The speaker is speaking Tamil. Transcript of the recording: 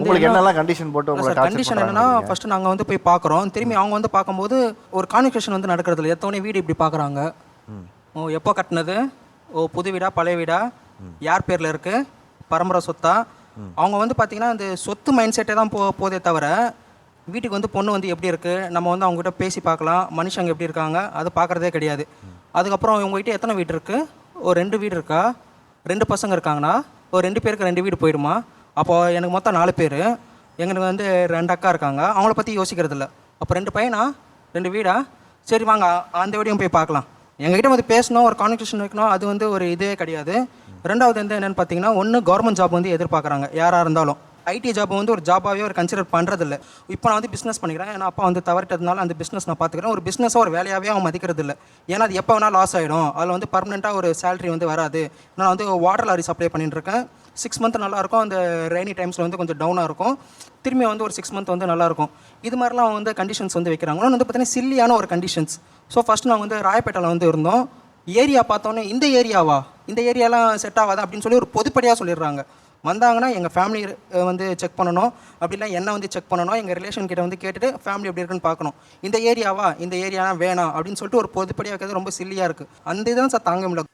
உங்களுக்கு என்னெல்லாம் கண்டிஷன் போட்டு உங்களை கண்டிஷன் என்னன்னா ஃபர்ஸ்ட் நாங்கள் வந்து போய் பார்க்குறோம். திரும்பி அவங்க வந்து பார்க்கும்போது ஒரு கான்வெர்சேஷன் வந்து நடக்கிறது இல்லை. எத்தவொடனே வீடு இப்படி பார்க்குறாங்க. ஓ எப்போ கட்டினது? ஓ புது வீடா பழைய வீடா? யார் பேரில் இருக்கு? பரம்பரை சொத்தா? அவங்க வந்து பார்த்தீங்கன்னா இந்த சொத்து மைண்ட் செட்டே தான் போ போதே தவிர வீட்டுக்கு வந்து பொண்ணு வந்து எப்படி இருக்கு? நம்ம வந்து அவங்ககிட்ட பேசி பார்க்கலாம். மனுஷங்க எப்படி இருக்காங்க? அது பார்க்குறதே கிடையாது. அதுக்கப்புறம் உங்ககிட்ட எத்தனை வீடு இருக்கு? ஒரு ரெண்டு வீடு இருக்கா? ரெண்டு பசங்க இருக்காங்கன்னா ஒரு ரெண்டு பேருக்கு ரெண்டு வீடு போயிடுமா? அப்போது எனக்கு மொத்தம் நாலு பேர். எங்களுக்கு வந்து ரெண்டு அக்கா இருக்காங்க. அவங்கள பற்றி யோசிக்கிறதில்ல. அப்போ ரெண்டு பையனா? ரெண்டு வீடா? சரி வாங்க. அந்த வீடையும் போய் பார்க்கலாம். எங்ககிட்ட வந்து பேசணும் ஒரு கான்வெர்சேஷன் வைக்கணும் அது வந்து ஒரு இதே கிடையாது. ரெண்டாவது வந்து என்னென்னு பார்த்தீங்கன்னா ஒன்று கவர்மெண்ட் ஜாப் வந்து எதிர்பார்க்குறாங்க. யாராக இருந்தாலும். ஐடி ஜாப் வந்து ஒரு ஜாபாகவே ஒரு கன்சிடர் பண்ணுறதில்ல இப்போ நான் வந்து பிஸ்னஸ் பண்ணிக்கிறேன். ஏன்னா அப்பா வந்து தவறிட்டதுனால அந்த பிஸ்னஸ் நான் பார்த்துக்கிறேன். ஒரு பிஸ்னஸாக ஒரு வேலையாகவே அவன் மதிக்கிறது இல்லை ஏன்னா அது எப்போ வேணால் லாஸ் ஆகிடும் அதில் வந்து பர்மனெண்ட்டாக ஒரு சேலரி வந்து வராது. நான் வந்து வாட்டர் லாரி சப்ளை பண்ணிட்டு இருக்கேன். சிக்ஸ் மந்த் நல்லாயிருக்கும் அந்த ரெய்னி டைம்ஸில் வந்து கொஞ்சம் டவுனாக இருக்கும். திரும்பி வந்து ஒரு சிக்ஸ் மந்த் வந்து நல்லாயிருக்கும் இது மாதிரிலாம் வந்து கண்டிஷன்ஸ் வந்து வைக்கிறாங்க. வந்து பார்த்தீங்கன்னா சில்லியான ஒரு கண்டிஷன்ஸ் ஸோ ஃபஸ்ட் நான் வந்து ராயப்பேட்டையில் வந்து இருந்தோம். ஏரியா பார்த்தோன்னே இந்த ஏரியாவா? இந்த ஏரியாலாம் செட் ஆகாதா? அப்படின்னு சொல்லி ஒரு பொதுப்படியாக சொல்லிடுறாங்க. வந்தாங்கன்னா எங்கள் ஃபேமிலி வந்து செக் பண்ணணும். அப்படிலாம் என்ன வந்து செக் பண்ணணும். எங்கள் ரிலேஷன் கிட்ட வந்து கேட்டுட்டு ஃபேமிலி எப்படி இருக்குன்னு பார்க்கணும். இந்த ஏரியாவா இந்த ஏரியாலாம் வேணாம். அப்படின்னு சொல்லிட்டு ஒரு பொதுப்படியாக ரொம்ப சில்லியாக இருக்குது அந்த இதுதான் சார் தாங்க முடியல.